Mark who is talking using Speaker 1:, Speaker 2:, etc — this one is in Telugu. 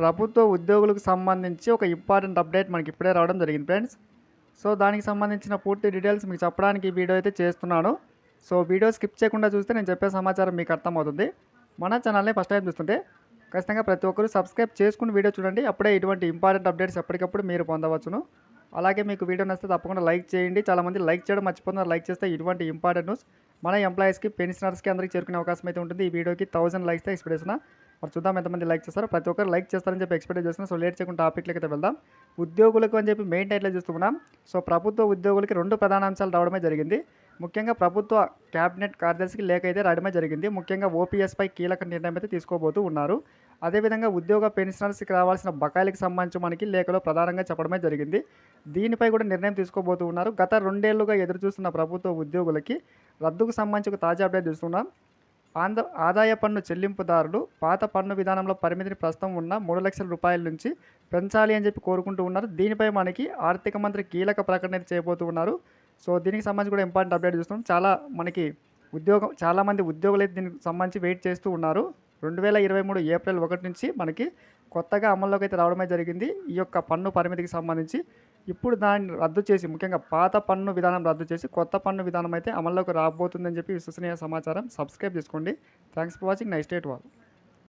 Speaker 1: ప్రభుత్వ ఉద్యోగులకు సంబంధించి ఒక ఇంపార్టెంట్ అప్డేట్ మనకి ఇప్పుడే రావడం జరిగింది ఫ్రెండ్స్. సో దానికి సంబంధించిన పూర్తి డీటెయిల్స్ మీకు చెప్పడానికి ఈ వీడియో అయితే చేస్తున్నాను. సో వీడియో స్కిప్ చేయకుండా చూస్తే నేను చెప్పే సమాచారం మీకు అర్థమవుతుంది. మన ఛానల్ని ఫస్ట్ టైం చూస్తుంటే ఖచ్చితంగా ప్రతి ఒక్కరు సబ్స్క్రైబ్ చేసుకుని వీడియో చూడండి. అప్పుడే ఇటువంటి ఇంపార్టెంట్ అప్డేట్స్ ఎప్పటికప్పుడు మీరు పొందవచ్చును. అలాగే మీకు వీడియో నచ్చితే తప్పకుండా లైక్ చేయండి. చాలామంది లైక్ చేయడం మర్చిపోతున్నారు. లైక్ చేస్తే ఇటువంటి ఇంపార్టెంట్ న్యూస్ మన ఎంప్లాయీస్కి పెన్షనర్స్కి అందరికీ చేరుకునే అవకాశం అయితే ఉంటుంది. ఈ వీడియోకి థౌసండ్ లైక్స్ ఎక్స్పెక్ట్ మరి చూద్దాం ఎంతమంది లైక్ చేస్తారు. ప్రతి ఒక్కరు లైక్ చేస్తారని చెప్పి ఎక్స్పెక్ట్ చేస్తున్నాం. సో లేట్ చేయకుండా టాపిక్లకి అయితే వెళ్దాం. ఉద్యోగులకు అని చెప్పి మెయిన్ టైట్లో చూస్తున్నాం సో ప్రభుత్వ ఉద్యోగులకి రెండు ప్రధాన అంశాలు రావడమే జరిగింది. ముఖ్యంగా ప్రభుత్వ క్యాబినెట్ కార్యదర్శికి లేఖ అయితే రాయడమే జరిగింది. ముఖ్యంగా ఓపీఎస్పై కీలక నిర్ణయం అయితే తీసుకోబోతూ ఉన్నారు. అదేవిధంగా ఉద్యోగ పెన్షనర్స్కి రావాల్సిన బకాయిలకు సంబంధించి మనకి లేఖలో ప్రధానంగా చెప్పడమే జరిగింది. దీనిపై కూడా నిర్ణయం తీసుకోబోతూ ఉన్నారు. గత రెండేళ్ళుగా ఎదురు చూస్తున్న ప్రభుత్వ ఉద్యోగులకి రద్దుకు సంబంధించి ఒక తాజా అప్డేట్ చూస్తున్నాం. ఆంధ్ర ఆదాయ పన్ను చెల్లింపుదారులు పాత పన్ను విధానంలో పరిమితిని ప్రస్తుతం ఉన్న మూడు లక్షల రూపాయల నుంచి పెంచాలి అని చెప్పి కోరుకుంటూ ఉన్నారు. దీనిపై మనకి ఆర్థిక మంత్రి కీలక ప్రకటన అయితే చేయబోతూ ఉన్నారు. సో దీనికి సంబంధించి కూడా ఇంపార్టెంట్ అప్డేట్ చూస్తున్నాం. చాలా మనకి ఉద్యోగం చాలామంది ఉద్యోగులు అయితే దీనికి సంబంధించి వెయిట్ చేస్తూ ఉన్నారు. రెండు వేల ఇరవై మూడు ఏప్రిల్ ఒకటి నుంచి మనకి కొత్తగా అమల్లోకి అయితే రావడమే జరిగింది. ఈ యొక్క పన్ను పరిమితికి సంబంధించి ఇప్పుడు దాన్ని రద్దు చేసి ముఖ్యంగా పాత పన్ను విధానం రద్దు చేసి కొత్త పన్ను విధానం అయితే అమల్లోకి రాబోతుందని చెప్పి విశ్వసనీయ సమాచారం. సబ్స్క్రైబ్ చేసుకోండి. Thanks for watching. Nice date వాళ్ళు